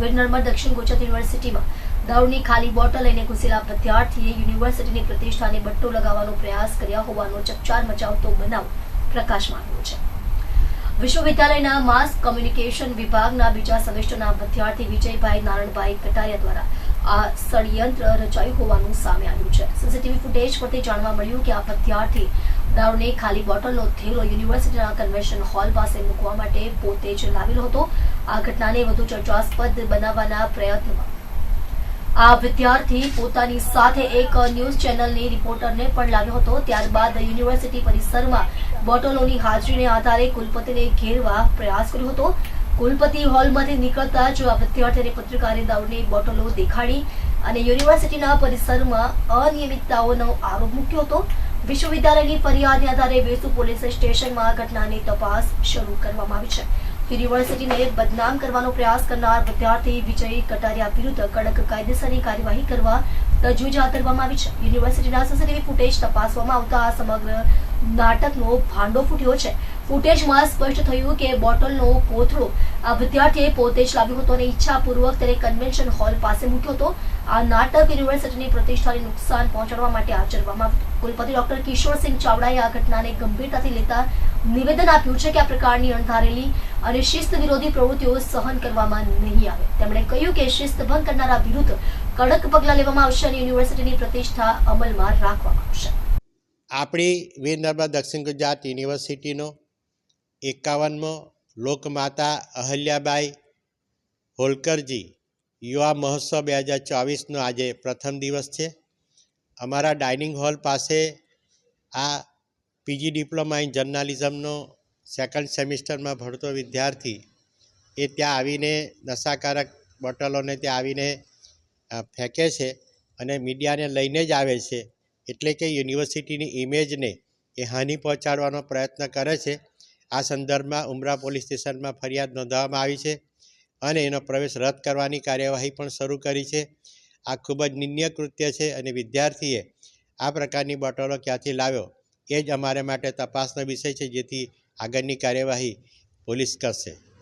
વીર નર્મદ દક્ષિણ ગુજરાત યુનિવર્સિટીમાં દારૂની ખાલી બોટલ લઈને ઘૂસેલા વિદ્યાર્થીએ યુનિવર્સિટીની પ્રતિષ્ઠાને બટ્ટો લગાવવાનો પ્રયાસ કર્યા હોવાનો ચકચાર મચાવતો બનાવ પ્રકાશમાં આવ્યો છે. વિશ્વવિદ્યાલયના માસ કોમ્યુનિકેશન વિભાગના બીજા સેમેસ્ટરના વિદ્યાર્થી વિજયભાઈ નારણભાઈ કટારિયા દ્વારા આ ષડયંત્ર રચાયું હોવાનું સામે આવ્યું છે. સીસીટીવી ફૂટેજ પરથી જાણવા મળ્યું કે આ વિદ્યાર્થી દારૂની ખાલી બોટલનો થેલો યુનિવર્સિટીના કન્વેન્શન હોલ પાસે મૂકવા માટે પોતે જ લાવેલો હતો. આ ઘટનાને વધુ ચર્ચાસ્પદ બનાવવાના પ્રયત્નમાં. આ વિદ્યાર્થી પોતાની સાથે એક ન્યૂઝ ચેનલની રિપોર્ટરને પણ લાવ્યો હતો. ત્યારબાદ યુનિવર્સિટી પરિસરમાં બોટલોની હાજરીને આધારે કુલપતિને ઘેરવા પ્રયાસ કર્યો હતો. કુલપતિ હોલમાંથી નીકળતા જ વિદ્યાર્થીને પત્રકારે દાવની બોટલો દેખાડી અને યુનિવર્સિટીના પરિસરમાં અનિયમિતતાઓનો આરોપ મૂક્યો હતો. વિશ્વવિદ્યાલયની ફરિયાદને આધારે વેસુ પોલીસ સ્ટેશનમાં ઘટનાની તપાસ શરૂ કરવામાં આવી છે. યુનિવર્સિટીને બદનામ કરવાનો પ્રયાસ કરનાર વિદ્યાર્થી વિજય કટારિયા વિરુદ્ધ કડક કાયદેસરની કાર્યવાહી કરવા તજવીજ હાથ ધરવામાં આવી છે. યુનિવર્સિટીના સીસીટીવી ફૂટેજ તપાસવામાં આવતા આ સમગ્ર નાટકનો ભાંડો ફૂટ્યો છે. ફૂટેજમાં સ્પષ્ટ થયું કે બોટલનો કોથળો આ વિદ્યાર્થીએ પોતે જ લાવ્યો હતો અને ઈચ્છાપૂર્વક તેને કન્વેન્શન હોલ પાસે મૂક્યો હતો. આ નાટક યુનિવર્સિટીની પ્રતિષ્ઠાને નુકસાન પહોંચાડવા માટે આચરવામાં આવ્યું. કુલપતિ ડોક્ટર કિશોરસિંહ ચાવડાએ આ ઘટનાને ગંભીરતાથી લેતા નિવેદન આપ્યું છે કે આ પ્રકારની અણધારેલી અને શિસ્ત વિરોધી પ્રવૃત્તિઓ સહન કરવામાં નહીં આવે. તેમણે કહ્યું કે શિસ્ત ભંગ કરનારા વિરુદ્ધ કડક પગલાં લેવામાં આવશે અને યુનિવર્સિટીની પ્રતિષ્ઠા અમલમાં રાખવામાં આવશે. આપણી વીર નર્મદા દક્ષિણ ગુજરાત યુનિવર્સિટીનો એકાવનમો લોકમાતા અહલ્યાબાઈ હોલકરજી યુવા મહોત્સવ બે હજાર ચોવીસનો આજે પ્રથમ દિવસ છે. અમારા ડાઇનિંગ હોલ પાસે આ પીજી ડિપ્લોમા ઇન જર્નાલિઝમનો સેકન્ડ સેમિસ્ટરમાં ભણતો વિદ્યાર્થી એ ત્યાં આવીને નશાકારક બોટલોને ત્યાં આવીને ફેંકે છે અને મીડિયાને લઈને જ આવે છે. એટલે કે યુનિવર્સિટીની ઇમેજને એ હાનિ પહોંચાડવાનો પ્રયત્ન કરે છે. આ સંદર્ભમાં ઉમરા પોલીસ સ્ટેશનમાં ફરિયાદ નોંધવામાં આવી છે અને એનો પ્રવેશ રદ કરવાની કાર્યવાહી પણ શરૂ કરી છે. આ ખૂબ જ નિંદ્ય કૃત્ય છે અને વિદ્યાર્થીએ આ પ્રકારની બોટલો ક્યાંથી લાવ્યો? એ જ અમારે માટે તપાસનો વિષય છે જેથી આગળની કાર્યવાહી પોલીસ કરશે.